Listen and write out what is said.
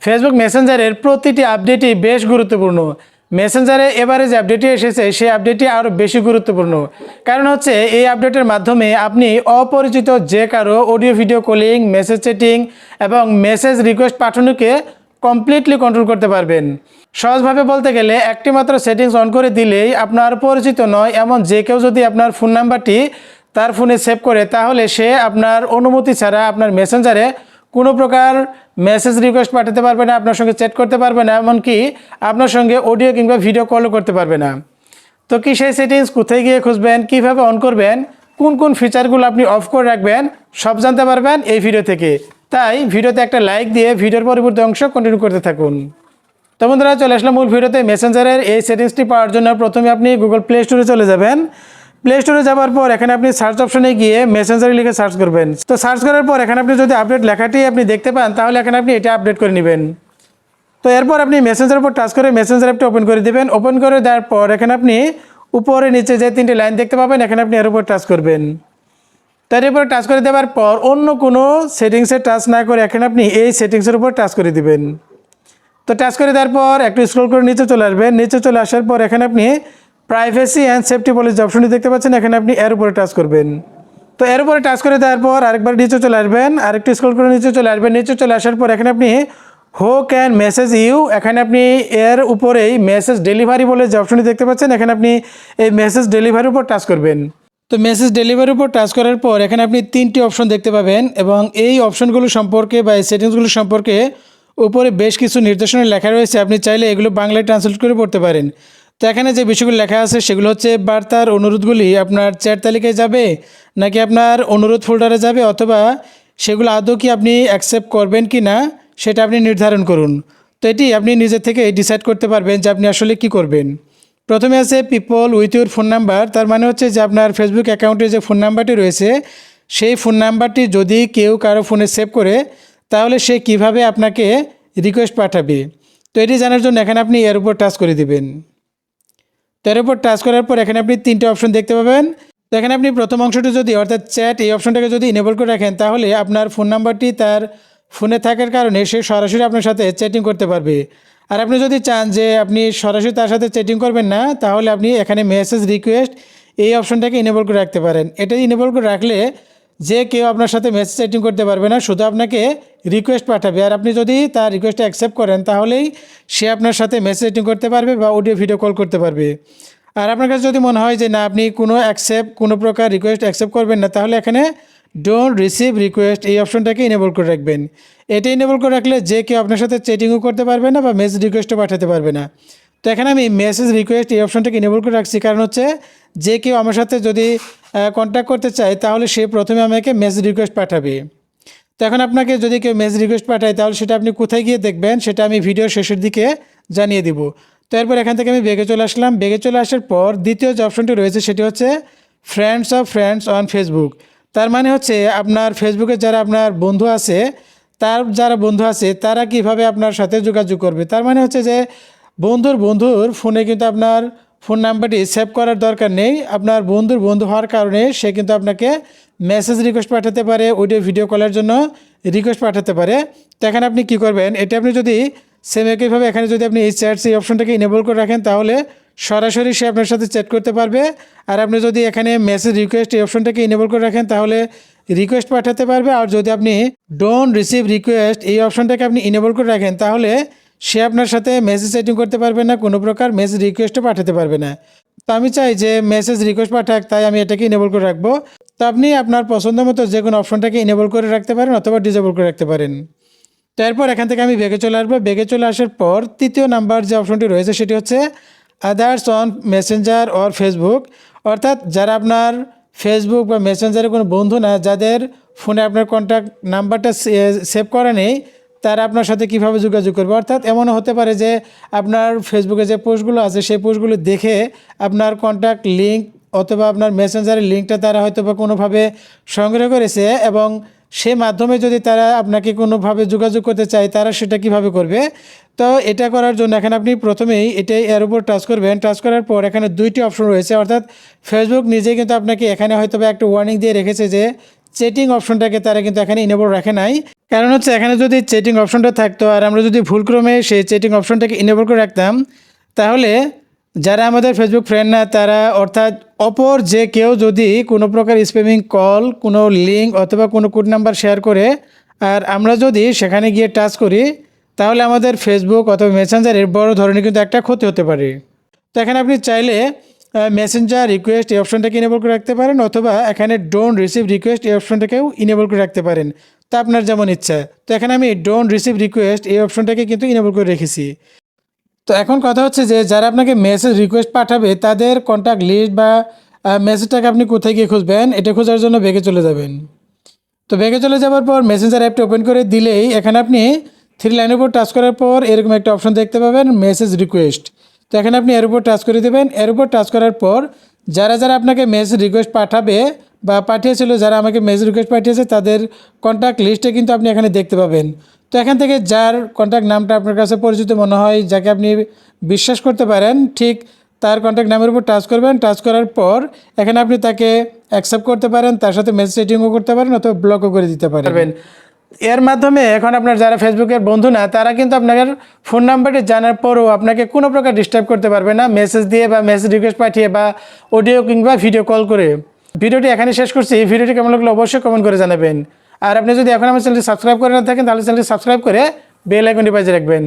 Facebook মেসেঞ্জারের প্রতিটি আপডেটই বেশ গুরুত্বপূর্ণ। মেসেঞ্জারে এবারে যে আপডেটটি এসেছে, সেই আপডেটটি আরও বেশি গুরুত্বপূর্ণ। কারণ হচ্ছে, এই আপডেটের মাধ্যমে আপনি অপরিচিত যে কারও audio video calling message chatting এবং মেসেজ রিকোয়েস্ট পাঠানোকে কমপ্লিটলি কন্ট্রোল করতে পারবেন। সহজভাবে বলতে গেলে একটি মাত্র সেটিংস অন করে দিলেই আপনার পরিচিত নয়, এমন যে কেউ যদি আপনার ফোন নাম্বারটি তার ফোনে সেভ করে, তাহলে সে আপনার অনুমতি ছাড়া আপনার মেসেঞ্জারে কোনো প্রকার মেসেজ রিকোয়েস্ট পাঠাতে পারবে না, আপনার সঙ্গে চ্যাট করতে পারবে না, এমনকি আপনার সঙ্গে অডিও কিংবা ভিডিও কলও করতে পারবে না। তো কি সেই সেটিংস কোথায় গিয়ে খুঁজবেন, কীভাবে অন করবেন, কোন কোন ফিচারগুলো আপনি অফ করে রাখবেন, সব জানতে পারবেন এই ভিডিও থেকে। তাই ভিডিওতে একটা লাইক দিয়ে ভিডিওর পরবর্তী অংশ কন্টিনিউ করতে থাকুন। তো বন্ধুরা, চলে আসলাম মূল ভিডিওতে মেসেঞ্জারের এই সেটিংসটি পাওয়ার জন্য প্রথমে আপনি গুগল প্লে স্টোরে চলে যাবেন। প্লে স্টোরে যাওয়ার পর এখানে আপনি সার্চ অপশনে গিয়ে মেসেঞ্জারে লিখে সার্চ করবেন। তো সার্চ করার পর এখানে আপনি যদি আপডেট লেখাটি আপনি দেখতে পান, তাহলে এখানে আপনি এটা আপডেট করে নেবেন। তো এরপর আপনি মেসেঞ্জার উপর টাচ করে মেসেঞ্জার অ্যাপটি ওপেন করে দিবেন। ওপেন করে দেওয়ার পর এখানে আপনি উপরে নিচে যে তিনটি লাইন দেখতে পাবেন, এখানে আপনি এর উপর টাচ করবেন। তার উপর টাচ করে দেওয়ার পর অন্য কোনো সেটিংসে টাচ না করে এখানে আপনি এই সেটিংসের উপর টাচ করে দিবেন। তো টাচ করে দেওয়ার পর একটু স্ক্রল করে নিচে চলে আসবেন। নিচে চলে আসার পর এখানে আপনি প্রাইভেসি অ্যান্ড সেফটি পলিসি অপশনটি দেখতে পাচ্ছেন, এখানে আপনি এর উপরে টাচ করবেন। তো এর উপরে টাচ করে দেওয়ার পর আরেকবার নিচে চলে আসবেন, আরেকটু স্ক্রল করে নিচে চলে আসবেন, নিচে চলে আসার পর এখানে আপনি হো ক্যান মেসেজ ইউ, এখানে আপনি এর উপরেই মেসেজ ডেলিভারি বলে যে অপশনটি দেখতে পাচ্ছেন, এখানে আপনি এই মেসেজ ডেলিভারির উপর টাচ করবেন। তো মেসেজ ডেলিভারির উপর টাচ করার পর এখানে আপনি তিনটি অপশন দেখতে পাবেন এবং এই অপশনগুলো সম্পর্কে বা এই সেটিংসগুলো সম্পর্কে উপরে বেশ কিছু নির্দেশনা লেখা রয়েছে, আপনি চাইলে এগুলো বাংলায় ট্রান্সলেট করে পড়তে পারেন। তো এখানে যে বিষয়গুলো লেখা আছে সেগুলো হচ্ছে বার্তার অনুরোধগুলি আপনার চ্যাট তালিকায় যাবে নাকি আপনার অনুরোধ ফোল্ডারে যাবে অথবা সেগুলো আদৌ কি আপনি অ্যাকসেপ্ট করবেন কি না সেটা আপনি নির্ধারণ করুন। তো এটি আপনি নিজে থেকে ডিসাইড করতে পারবেন যে আপনি আসলে কি করবেন। প্রথমে আছে people with your phone number তার মানে হচ্ছে যে আপনার ফেসবুক অ্যাকাউন্টে যে ফোন নাম্বারটি রয়েছে, সেই ফোন নাম্বারটি যদি কেউ কারও ফোনে সেভ করে, তাহলে সে কীভাবে আপনাকে রিকোয়েস্ট পাঠাবে? তো এটি জানার জন্য এখানে আপনি এর উপর টাচ করে দিবেন। তার উপর টাচ করার পর এখানে আপনি তিনটে অপশন দেখতে পাবেন। তো এখানে আপনি প্রথম অংশটি যদি, অর্থাৎ চ্যাট এই অপশনটাকে যদি ইনেবল করে রাখেন, তাহলে আপনার ফোন নাম্বারটি তার ফোনে থাকার কারণে সে সরাসরি আপনার সাথে চ্যাটিং করতে পারবে। আর আপনি যদি চান যে আপনি সরাসরি তার সাথে চ্যাটিং করবেন না, তাহলে আপনি এখানে মেসেজ রিকোয়েস্ট এই অপশনটাকে ইনেবল করে রাখতে পারেন। এটা ইনেবল করে রাখলে যে কেউ আপনার সাথে মেসেজ চ্যাটিং করতে পারবে না, শুধু আপনাকে রিকোয়েস্ট পাঠাবে। আর আপনি যদি তার রিকোয়েস্টটা অ্যাকসেপ্ট করেন, তাহলেই সে আপনার সাথে মেসেজ চ্যাটিং করতে পারবে বা অডিও ভিডিও কল করতে পারবে। আর আপনার কাছে যদি মনে হয় যে, না, আপনি কোনো অ্যাকসেপ্ট কোনো প্রকার রিকোয়েস্ট অ্যাকসেপ্ট করবেন না, তাহলে এখানে ডোন্ট রিসিভ রিকোয়েস্ট এই অপশনটাকে ইনেবল করে রাখবেন। এটা ইনেবল করে রাখলে যে কেউ আপনার সাথে চেটিংও করতে পারবে না বা মেসেজ রিকোয়েস্টও পাঠাতে পারবে না। তো এখানে আমি মেসেজ রিকোয়েস্ট এই অপশনটাকে ইনেবল করে রাখছি। কারণ হচ্ছে যে কেউ আমার সাথে যদি কন্ট্যাক্ট করতে চায়, তাহলে সে প্রথমে আমাকে মেসেজ রিকোয়েস্ট পাঠাবে। তো এখন আপনাকে যদি কেউ মেসেজ রিকোয়েস্ট পাঠায়, তাহলে সেটা আপনি কোথায় গিয়ে দেখবেন, সেটা আমি ভিডিওর শেষের দিকে জানিয়ে দিব। তো এরপর এখান থেকে আমি বেগে চলে আসলাম। বেগে চলে আসার পর দ্বিতীয় যে অপশনটি রয়েছে, সেটি হচ্ছে friends of friends on Facebook তার মানে হচ্ছে আপনার ফেসবুকে যারা আপনার বন্ধু আছে, তার যারা বন্ধু আছে, তারা কীভাবে আপনার সাথে যোগাযোগ করবে? তার মানে হচ্ছে যে বন্ধুর বন্ধুর ফোনে কিন্তু আপনার ফোন নাম্বারটি সেভ করার দরকার নেই। আপনার বন্ধুর বন্ধু হওয়ার কারণে সে কিন্তু আপনাকে মেসেজ রিকোয়েস্ট পাঠাতে পারে অডিও ভিডিও কলের জন্য রিকোয়েস্ট পাঠাতে পারে। তো এখানে আপনি কী করবেন, এটা আপনি যদি সেম একইভাবে এখানে যদি আপনি এই চ্যাটস এই অপশনটাকে ইনেবল করে রাখেন, তাহলে সরাসরি সে আপনার সাথে চ্যাট করতে পারবে। আর আপনি যদি এখানে মেসেজ রিকোয়েস্ট এই অপশনটাকে ইনেবল করে রাখেন, তাহলে রিকোয়েস্ট পাঠাতে পারবে। আর যদি আপনি ডোন্ট রিসিভ রিকোয়েস্ট এই অপশনটাকে আপনি ইনেবল করে রাখেন, তাহলে সে আপনার সাথে মেসেজ সেটিং করতে পারবে না, কোনো প্রকার মেসেজ রিকোয়েস্টও পাঠাতে পারবে না। তো আমি চাই যে মেসেজ রিকোয়েস্ট পাঠাক, তাই আমি এটাকে ইনেবল করে রাখব। তো আপনি আপনার পছন্দ মতো যে কোনো অপশনটাকে ইনেবল করে রাখতে পারেন অথবা ডিজেবল করে রাখতে পারেন। তারপর এখান থেকে আমি বেগে চলে আসব। বেগে চলে আসার পর তৃতীয় নাম্বার যে অপশনটি রয়েছে সেটি হচ্ছে others on Messenger or Facebook অর্থাৎ যারা আপনার ফেসবুক বা মেসেঞ্জারে কোনো বন্ধু না, যাদের ফোনে আপনার কন্ট্যাক্ট নাম্বারটা সেভ করা নেই তারা আপনার সাথে কীভাবে যোগাযোগ করবে? অর্থাৎ এমনও হতে পারে যে আপনার ফেসবুকে যে পোস্টগুলো আছে, সেই পোস্টগুলো দেখে আপনার কন্ট্যাক্ট লিঙ্ক অথবা আপনার মেসেঞ্জারের লিঙ্কটা তারা হয়তো বা কোনোভাবে সংগ্রহ করেছে এবং সে মাধ্যমে যদি তারা আপনাকে কোনোভাবে যোগাযোগ করতে চায়, তারা সেটা কীভাবে করবে? তো এটা করার জন্য এখানে আপনি প্রথমেই এটাই এর উপর টাচ করবেন। টাচ করার পর এখানে দুইটি অপশন রয়েছে। অর্থাৎ ফেসবুক নিজেই কিন্তু আপনাকে এখানে হয়তো একটা ওয়ার্নিং দিয়ে রেখেছে যে চেটিং অপশনটাকে তারা কিন্তু এখানে ইনেবল রাখে নাই। কারণ হচ্ছে এখানে যদি চেটিং অপশনটা থাকতো আর আমরা যদি ভুলক্রমে সেই চেটিং অপশনটাকে ইনেবল করে রাখতাম, তাহলে যারা আমাদের ফেসবুক ফ্রেন্ড না, তারা অর্থাৎ অপর যে কেউ যদি কোনো প্রকার স্প্যামিং কল কোনো লিঙ্ক অথবা কোনো কোড নাম্বার শেয়ার করে, আর আমরা যদি সেখানে গিয়ে টাচ করি, তাহলে আমাদের ফেসবুক অথবা মেসেঞ্জারের বড় ধরনের কিন্তু একটা ক্ষতি হতে পারে। তো এখানে আপনি চাইলে মেসেঞ্জার রিকোয়েস্ট এই অপশনটাকে ইনেবল করে রাখতে পারেন অথবা এখানে ডোন্ট রিসিভ রিকোয়েস্ট এই অপশনটাকেও ইনেবল করে রাখতে পারেন। তা আপনার যেমন ইচ্ছা। তো এখানে আমি ডোন্ট রিসিভ রিকোয়েস্ট এই অপশনটাকে কিন্তু ইনেবল করে রেখেছি। তো এখন কথা হচ্ছে যে, যারা আপনাকে মেসেজ রিকোয়েস্ট পাঠাবে, তাদের কন্ট্যাক্ট লিস্ট বা মেসেজটাকে আপনি কোথায় গিয়ে খুঁজবেন, এটা খোঁজার জন্য বেগে চলে যাবেন। তো বেগে চলে যাওয়ার পর মেসেঞ্জার অ্যাপটি ওপেন করে দিলেই এখানে আপনি থ্রি লাইনের উপর টাচ করার পর এরকম একটা অপশন দেখতে পাবেন মেসেজ রিকোয়েস্ট তো এখানে আপনি এর উপর টাচ করে দেবেন। এর উপর টাচ করার পর যারা যারা আপনাকে মেসেজ রিকোয়েস্ট পাঠাবে বা পাঠিয়েছিল, যারা আমাকে মেসেজ রিকোয়েস্ট পাঠিয়েছে, তাদের কন্ট্যাক্ট লিস্টে কিন্তু আপনি এখানে দেখতে পাবেন। তো এখান থেকে যার কন্ট্যাক্ট নামটা আপনার কাছে পরিচিত মনে হয়, যাকে আপনি বিশ্বাস করতে পারেন, ঠিক তার কন্ট্যাক্ট নামের উপর টাচ করবেন। টাচ করার পর এখানে আপনি তাকে অ্যাকসেপ্ট করতে পারেন, তার সাথে মেসেজ সেটিংও করতে পারেন অথবা ব্লকও করে দিতে পারবেন। এর মাধ্যমে এখন আপনার যারা ফেসবুকের বন্ধু না, তারা কিন্তু আপনাদের ফোন নাম্বারটি জানার পরও আপনাকে কোনো প্রকার ডিস্টার্ব করতে পারবে না। মেসেজ দিয়ে বা মেসেজ রিকোয়েস্ট পাঠিয়ে বা অডিও কিংবা ভিডিও কল করে। ভিডিওটি এখানে শেষ করছি। এই ভিডিওটি কেমন লাগল অবশ্যই কমেন্ট করে জানাবেন। আর আপনি যদি এখন আমার চ্যানেলটি সাবস্ক্রাইব করে না থাকেন, তাহলে চ্যানেলটি সাবস্ক্রাইব করে বেল আইকনটি বাজিয়ে রাখবেন।